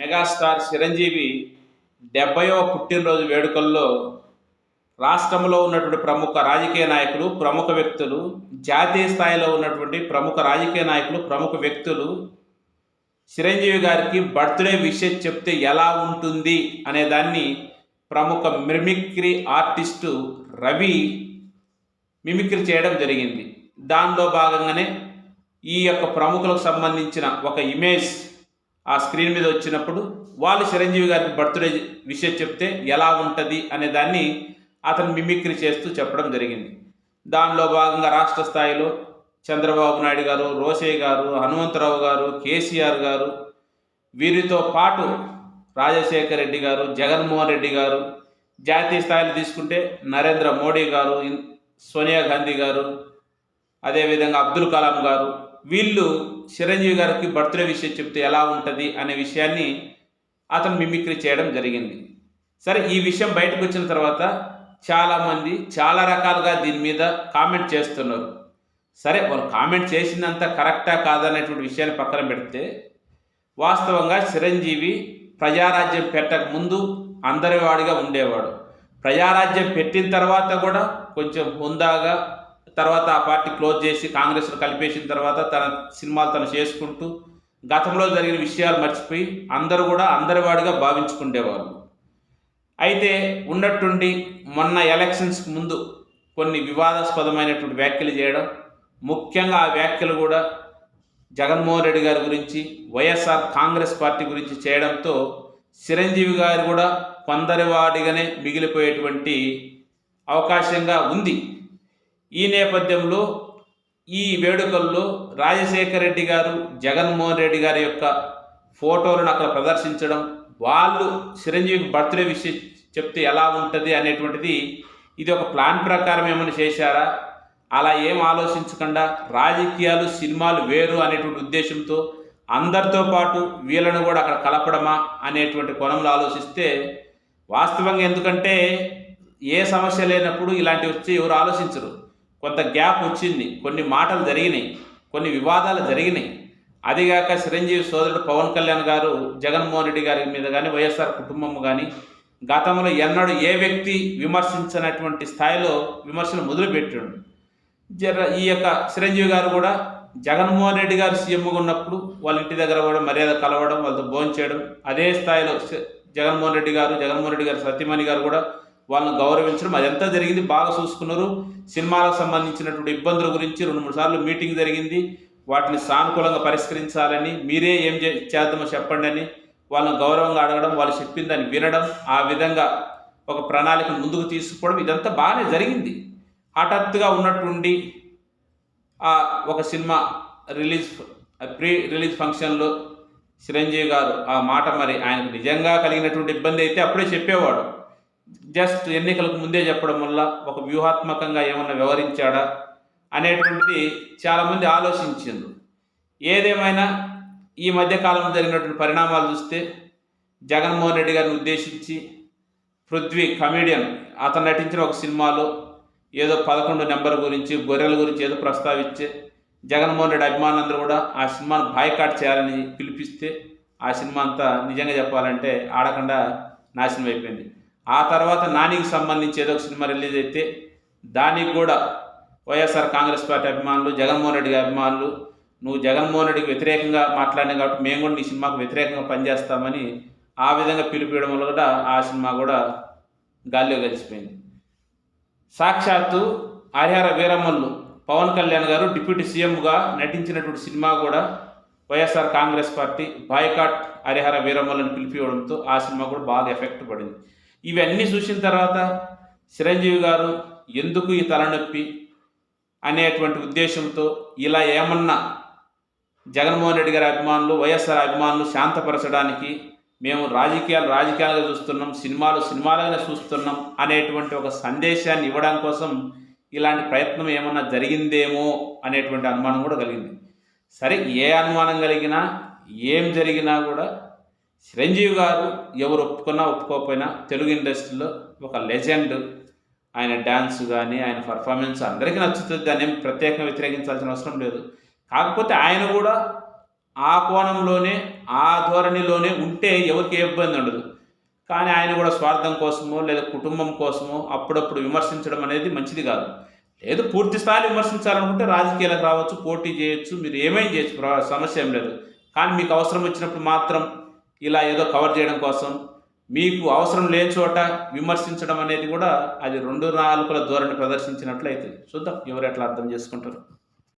Megastar Chiranjeevi డెబ్బయో పుట్టినరోజు వేడుకల్లో రాష్ట్రంలో ఉన్నటువంటి ప్రముఖ రాజకీయ నాయకులు ప్రముఖ వ్యక్తులు జాతీయ స్థాయిలో ఉన్నటువంటి ప్రముఖ రాజకీయ నాయకులు ప్రముఖ వ్యక్తులు చిరంజీవి గారికి బర్త్డే విషయం చెప్తే ఎలా ఉంటుంది అనే దాన్ని ప్రముఖ మిమిక్రీ ఆర్టిస్టు రవి మిమిక్రీ చేయడం జరిగింది. దానిలో భాగంగానే ఈ యొక్క ప్రముఖులకు సంబంధించిన ఒక ఇమేజ్ ఆ స్క్రీన్ మీద వచ్చినప్పుడు వాళ్ళు చిరంజీవి గారికి బర్త్డే విషయం చెప్తే ఎలా ఉంటుంది అనే దాన్ని అతను మిమిక్రీ చేస్తూ చెప్పడం జరిగింది. దానిలో భాగంగా రాష్ట్ర స్థాయిలో చంద్రబాబు నాయుడు గారు రోసయ్య గారు హనుమంతరావు గారు కేసీఆర్ గారు వీరితో పాటు రాజశేఖర రెడ్డి గారు జగన్మోహన్ రెడ్డి గారు జాతీయ స్థాయిలో తీసుకుంటే నరేంద్ర మోడీ గారు సోనియా గాంధీ గారు అదేవిధంగా అబ్దుల్ కలాం గారు వీళ్ళు చిరంజీవి గారికి బర్త్డే విషయం చెప్తే ఎలా ఉంటుంది అనే విషయాన్ని అతను మిమిక్రీ చేయడం జరిగింది. సరే ఈ విషయం బయటకు వచ్చిన తర్వాత చాలామంది చాలా రకాలుగా దీని మీద కామెంట్ చేస్తున్నారు. సరే వాళ్ళు కామెంట్ చేసినంత కరెక్టా కాదనేటువంటి విషయాన్ని పక్కన పెడితే వాస్తవంగా చిరంజీవి ప్రజారాజ్యం పెట్టక ముందు అందరివాడిగా ఉండేవాడు. ప్రజారాజ్యం పెట్టిన తర్వాత కూడా కొంచెం హుందాగా తర్వాత ఆ పార్టీ క్లోజ్ చేసి కాంగ్రెస్లో కలిపేసిన తర్వాత తన సినిమాలు తను చేసుకుంటూ గతంలో జరిగిన విషయాలు మర్చిపోయి అందరూ కూడా అందరివాడిగా భావించుకుండేవారు. భావించుకునేవారు అయితే ఉన్నట్టుండి మొన్న ఎలక్షన్స్కి ముందు కొన్ని వివాదాస్పదమైనటువంటి వ్యాఖ్యలు చేయడం ముఖ్యంగా ఆ వ్యాఖ్యలు కూడా జగన్మోహన్ రెడ్డి గారి గురించి వైఎస్ఆర్ కాంగ్రెస్ పార్టీ గురించి చేయడంతో చిరంజీవి గారు కూడా కొందరివాడిగానే మిగిలిపోయేటువంటి అవకాశంగా ఉంది. ఈ నేపథ్యంలో ఈ వేడుకల్లో రాజశేఖర రెడ్డి గారు జగన్మోహన్ రెడ్డి గారి యొక్క ఫోటోలను అక్కడ ప్రదర్శించడం వాళ్ళు చిరంజీవి బర్త్డే విషయం చెప్తే ఎలా ఉంటుంది అనేటువంటిది ఇది ఒక ప్లాన్ ప్రకారం ఏమైనా చేశారా? అలా ఏం ఆలోచించకుండా రాజకీయాలు సినిమాలు వేరు అనేటువంటి ఉద్దేశంతో అందరితో పాటు వీళ్ళను కూడా అక్కడ కలపడమా అనేటువంటి కోణంలో ఆలోచిస్తే వాస్తవంగా ఎందుకంటే ఏ సమస్య లేనప్పుడు ఇలాంటివి వచ్చి ఎవరు ఆలోచించరు. కొంత గ్యాప్ వచ్చింది. కొన్ని మాటలు జరిగినాయి. కొన్ని వివాదాలు జరిగినాయి. అదిగాక చిరంజీవి సోదరుడు పవన్ కళ్యాణ్ గారు జగన్మోహన్ రెడ్డి గారి మీద కానీ వైఎస్ఆర్ కుటుంబం కానీ గతంలో ఎన్నడూ ఏ వ్యక్తి విమర్శించినటువంటి స్థాయిలో విమర్శలు మొదలుపెట్టాడు. జర ఈ యొక్క చిరంజీవి గారు కూడా జగన్మోహన్ రెడ్డి గారు సీఎంగా ఉన్నప్పుడు వాళ్ళ ఇంటి దగ్గర కూడా మర్యాద కలవడం వాళ్ళతో భోజనం చేయడం అదే స్థాయిలో జగన్మోహన్ రెడ్డి గారు జగన్మోహన్ రెడ్డి గారు సత్యమణి గారు కూడా వాళ్ళని గౌరవించడం అదంతా జరిగింది. బాగా చూసుకున్నారు. సినిమాలకు సంబంధించినటువంటి ఇబ్బందుల గురించి రెండు మూడు సార్లు మీటింగ్ జరిగింది. వాటిని సానుకూలంగా పరిష్కరించాలని మీరే ఏం చే చేద్దామో చెప్పండి అని వాళ్ళని గౌరవంగా అడగడం వాళ్ళు చెప్పిన దాన్ని వినడం ఆ విధంగా ఒక ప్రణాళిక ముందుకు తీసుకోవడం ఇదంతా బాగానే జరిగింది. హఠాత్తుగా ఉన్నట్టుండి ఆ ఒక సినిమా రిలీజ్ ప్రీ రిలీజ్ ఫంక్షన్లో చిరంజీవి గారు ఆ మాట మరి ఆయనకు నిజంగా కలిగినటువంటి ఇబ్బంది అయితే అప్పుడే చెప్పేవాడు. జస్ట్ ఎన్నికలకు ముందే చెప్పడం వల్ల ఒక వ్యూహాత్మకంగా ఏమన్నా వ్యవహరించాడా అనేటువంటిది చాలామంది ఆలోచించింది ఏదేమైనా ఈ మధ్యకాలంలో జరిగినటువంటి పరిణామాలు చూస్తే జగన్మోహన్ రెడ్డి గారిని ఉద్దేశించి పృథ్వీ కమీడియన్ అతను నటించిన ఒక సినిమాలో ఏదో పదకొండు నెంబర్ గురించి గొర్రెల గురించి ఏదో ప్రస్తావిస్తే జగన్మోహన్ రెడ్డి అభిమానులందరూ కూడా ఆ సినిమాను బాయ్కాట్ చేయాలని పిలిపిస్తే ఆ సినిమా అంతా నిజంగా చెప్పాలంటే ఆడకుండా నాశనం అయిపోయింది. ఆ తర్వాత నానికి సంబంధించి ఏదో ఒక సినిమా రిలీజ్ అయితే దానికి కూడా వైఎస్ఆర్ కాంగ్రెస్ పార్టీ అభిమానులు జగన్మోహన్ రెడ్డి అభిమానులు నువ్వు జగన్మోహన్ రెడ్డికి వ్యతిరేకంగా మాట్లాడినావు కాబట్టి మేము కూడా నీ సినిమాకు వ్యతిరేకంగా పనిచేస్తామని ఆ విధంగా పిలిపియడం వల్ల కూడా ఆ సినిమా కూడా గాల్లో కలిసిపోయింది సాక్షాత్తు హరిహర వీరమ్మలు పవన్ కళ్యాణ్ గారు డిప్యూటీ సీఎంగా నటించినటువంటి సినిమా కూడా YSR Congress party boycott Harihara వీరమ్మలను పిలిపివ్వడంతో ఆ సినిమా కూడా బాగా ఎఫెక్ట్ పడింది. ఇవన్నీ చూసిన తర్వాత చిరంజీవి గారు ఎందుకు ఈ తలనొప్పి అనేటువంటి ఉద్దేశంతో ఇలా ఏమన్నా జగన్మోహన్ రెడ్డి గారి అభిమానులు వైఎస్ఆర్ అభిమానులు శాంతపరచడానికి మేము రాజకీయాలు రాజకీయాలుగా చూస్తున్నాం సినిమాలు సినిమాలుగానే చూస్తున్నాం అనేటువంటి ఒక సందేశాన్ని ఇవ్వడం కోసం ఇలాంటి ప్రయత్నం ఏమన్నా జరిగిందేమో అనేటువంటి అనుమానం కూడా కలిగింది. సరే ఏ అనుమానం కలిగినా ఏం జరిగినా కూడా చిరంజీవి గారు ఎవరు ఒప్పుకున్నా ఒప్పుకోకపోయినా తెలుగు ఇండస్ట్రీలో ఒక లెజెండ్. ఆయన డ్యాన్స్ కానీ ఆయన పర్ఫార్మెన్స్ అందరికీ నచ్చుతుంది దాన్ని ఏం ప్రత్యేకంగా వ్యతిరేకించాల్సిన అవసరం లేదు. కాకపోతే ఆయన కూడా ఆ కోణంలోనే ఆ ధోరణిలోనే ఉంటే ఎవరికి ఏ ఇబ్బంది ఉండదు. కానీ ఆయన కూడా స్వార్థం కోసమో లేదా కుటుంబం కోసమో అప్పుడప్పుడు విమర్శించడం అనేది మంచిది కాదు. లేదు పూర్తి స్థాయి విమర్శించాలనుకుంటే రాజకీయాలకు రావచ్చు పోటీ చేయొచ్చు మీరు ఏమేం చేయొచ్చు ప్ర- సమస్య ఏం లేదు. కానీ మీకు అవసరం వచ్చినప్పుడు మాత్రం ఇలా ఏదో కవర్ చేయడం కోసం మీకు అవసరం లేని చోట విమర్శించడం అనేది కూడా అది రెండు నాలుగుల ధోరణి ప్రదర్శించినట్లయితే చూద్దాం ఎవరు ఎట్లా అర్థం చేసుకుంటారు.